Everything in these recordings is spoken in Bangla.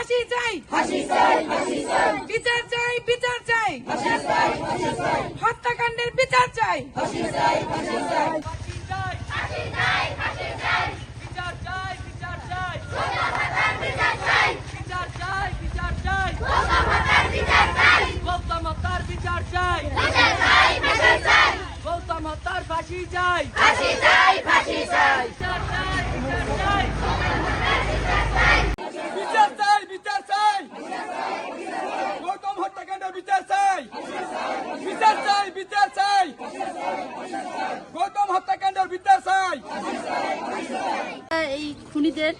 ফাঁসি চাই। বিচার চাই বিচার চাই। হত্যাকাণ্ডের বিচার চাই। বিচার চাই বিচার চাই। বিচার চাই বিচার চাই গৌতম হত্যার বিচার চাই গৌতম হত্যার ফাঁসি চাই বিচার চাই বিচার চাই বিচার চাই বিচার চাই গৌতম হত্যাকাণ্ডের বিচার চাই বিচার চাই বিচার চাই গৌতম হত্যাকাণ্ডের বিচার চাই এই খুনিদের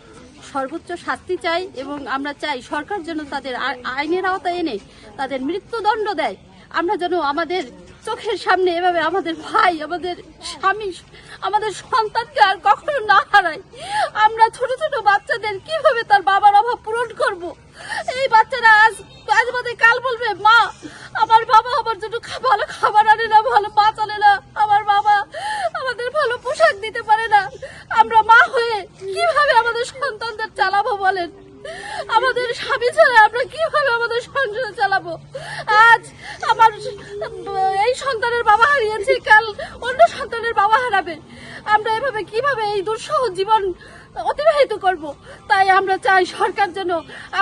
সর্বোচ্চ শাস্তি চাই এবং আমরা চাই সরকার যেন তাদের আইনের আওতায় এনে তাদের মৃত্যুদণ্ড দেয়। আমরা যেন আমাদের চোখের সামনে এভাবে আমাদের ভাই, আমাদের স্বামী, আমাদের সন্তানকে আর কখনো না হারাই। আমরা ছোট ছোট বাচ্চাদের কীভাবে তার বাবার অভাব পূরণ করব? এই বাচ্চারা আজ আজ বাদে কাল বলবে, মা, আমার বাবা আমার জন্য ভালো খাবার আনে না ভালো মাছ আনে না আমার বাবা আমাদের ভালো পোশাক দিতে পারে না আমরা মা হয়ে কীভাবে আমাদের সন্তানদের চালাবো বলেন। আমাদের স্বামী ছাড়া আমরা কীভাবে আমাদের সংসার চালাবো? আজ আমার, এই সন্তানের বাবা হারিয়েছে, কাল অন্য সন্তানের বাবা হারাবে। আমরা এভাবে কীভাবে এই দুঃসহ জীবন অতিবাহিত করব? তাই আমরা চাই সরকার যেন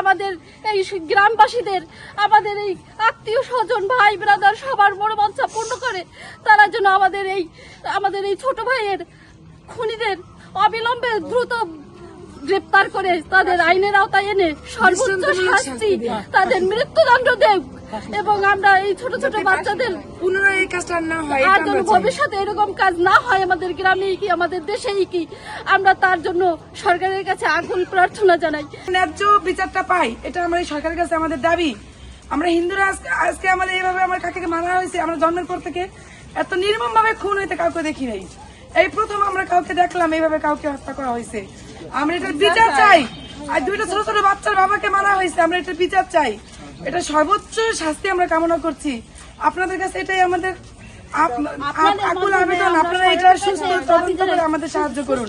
আমাদের এই গ্রামবাসীদের, আমাদের এই আত্মীয় স্বজন, ভাই ব্রাদার সবার মনোবাঞ্ছা পূর্ণ করে। তারা যেন আমাদের এই আমাদের এই ছোট ভাইয়ের, খুনিদের অবিলম্বে দ্রুত গ্রেপ্তার করে তাদের আইনের আওতায় এনে সর্বোচ্চ শাস্তি তাদের মৃত্যুদণ্ড দেব এবং আমরা এই ছোট ছোট বাচ্চাদের পুনরায় এই কাজটা না হয় আর যেন ভবিষ্যতে এরকম কাজ না হয় আমাদের গ্রামেই কি আমাদের দেশেই কি আমরা তার জন্য সরকারের কাছে আকুল প্রার্থনা জানাই। ন্যায্য বিচারটা পাই এটা আমাদের সরকারের কাছে আমাদের দাবি। আমরা হিন্দুরা আজকে আজকে আমাদের এইভাবে আমার কাকাকে মারা হয়েছে আমরা জন্মের পর থেকে এত নির্মম ভাবে খুন হইতে কাউকে দেখি নাই। এই প্রথম আমরা কাউকে দেখলাম এইভাবে কাউকে হত্যা করা হয়েছে। আমরা এটা বিচার চাই। আর দুইটা ছোট ছোট বাচ্চার বাবাকে মারা হয়েছে আমরা এটা বিচার চাই। এটা সর্বোচ্চ শাস্তি আমরা কামনা করছি। আপনাদের কাছে এটাই আমাদের আকুল আবেদন। আপনারা এটা সুস্থ তদন্ত করে আমাদের সাহায্য করুন।